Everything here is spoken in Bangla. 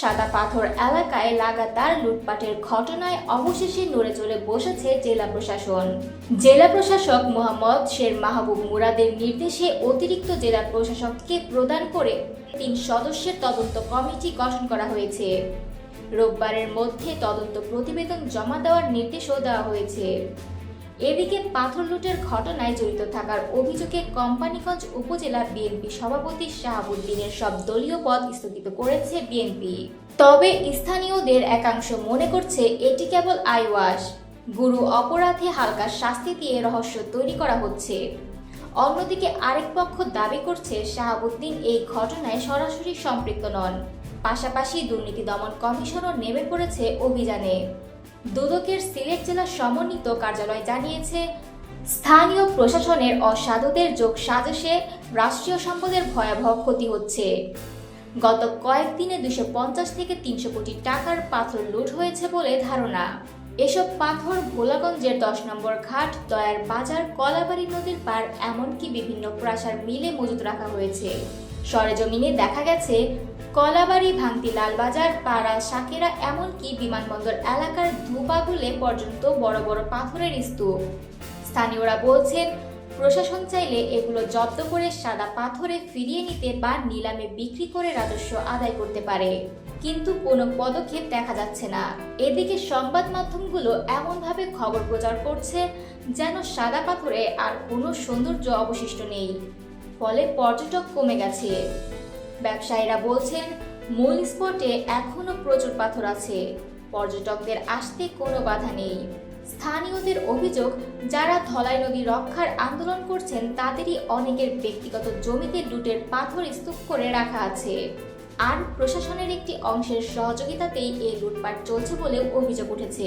সাদা পাথর এলাকায় লাগাতার লুটপাটের ঘটনায় অবশেষে নড়ে চড়ে বসেছে জেলা প্রশাসন। জেলা প্রশাসক মোহাম্মদ শের মাহবুব মুরাদের নির্দেশে অতিরিক্ত জেলা প্রশাসককে প্রদান করে তিন সদস্যের তদন্ত কমিটি গঠন করা হয়েছে। রোববারের মধ্যে তদন্ত প্রতিবেদন জমা দেওয়ার নির্দেশও দেওয়া হয়েছে। এদিকে পাথর লুটের ঘটনায় জড়িত থাকার অভিযোগে কোম্পানিগঞ্জ উপজেলা বিএনপি সভাপতি শাহাবুদ্দিনের সব দলীয় পদ স্থগিত করেছে বিএনপি। তবে স্থানীয়দের একাংশ মনে করছে এটি কেবল আইওয়াস। গুরু অপরাধে হালকা শাস্তি দিয়ে রহস্য তৈরি করা হচ্ছে। অন্যদিকে আরেক পক্ষ দাবি করছে শাহাবুদ্দিন এই ঘটনায় সরাসরি সম্পৃক্ত নন। পাশাপাশি দুর্নীতি দমন কমিশনও নেমে পড়েছে অভিযানে। দুদকের সিলেট জেলা সমন্বিত কার্যালয় জানিয়েছে, স্থানীয় প্রশাসনের অসাধুদের যোগ সাজেশে রাষ্ট্রীয় সম্পদের ভয়াবহ ক্ষতি হচ্ছে। গত কয়েকদিনে দুশো পঞ্চাশ থেকে তিনশো কোটি টাকার পাথর লুট হয়েছে বলে ধারণা। এসব পাথর ভোলাগঞ্জের দশ নম্বর ঘাট, দয়ার বাজার, কলাবাড়ি নদীর পার এমনকি বিভিন্ন প্রাসার মিলে মজুত রাখা হয়েছে। সরেজমিনে দেখা গেছে কলাবাড়ি ভাঙতি লালবাজার, পাড়া, সাকেরা, এমনকি বিমানবন্দর এলাকার ধুপাগুলে পর্যন্ত বড় বড় পাথরের স্তূপ। স্থানীয়রা বলছেন, প্রশাসন চাইলে এগুলো জব্দ করে সাদা পাথরে ফিরিয়ে নিতে বা নিলামে বিক্রি করে রাজস্ব আদায় করতে পারে। কিন্তু কোনো পদক্ষেপ দেখা যাচ্ছে না। এদিকে সংবাদ মাধ্যমগুলো এমনভাবে খবর প্রচার করছে যেন সাদা পাথরে আর কোনো সৌন্দর্য অবশিষ্ট নেই। ফলে পর্যটক কমে গেছে। ব্যবসায়ীরা বলছেন, মূল স্পটে এখনও প্রচুর পাথর আছে। পর্যটকদের আসতে কোনো বাধা নেই। স্থানীয়দের অভিযোগ, যারা ধলাই নদী রক্ষার আন্দোলন করছেন, তাদেরই অনেকের ব্যক্তিগত জমিতে লুটের পাথর স্তূপ করে রাখা আছে। আর প্রশাসনের একটি অংশের সহযোগিতাতেই এই লুটপাট চলছে বলেও অভিযোগ উঠেছে।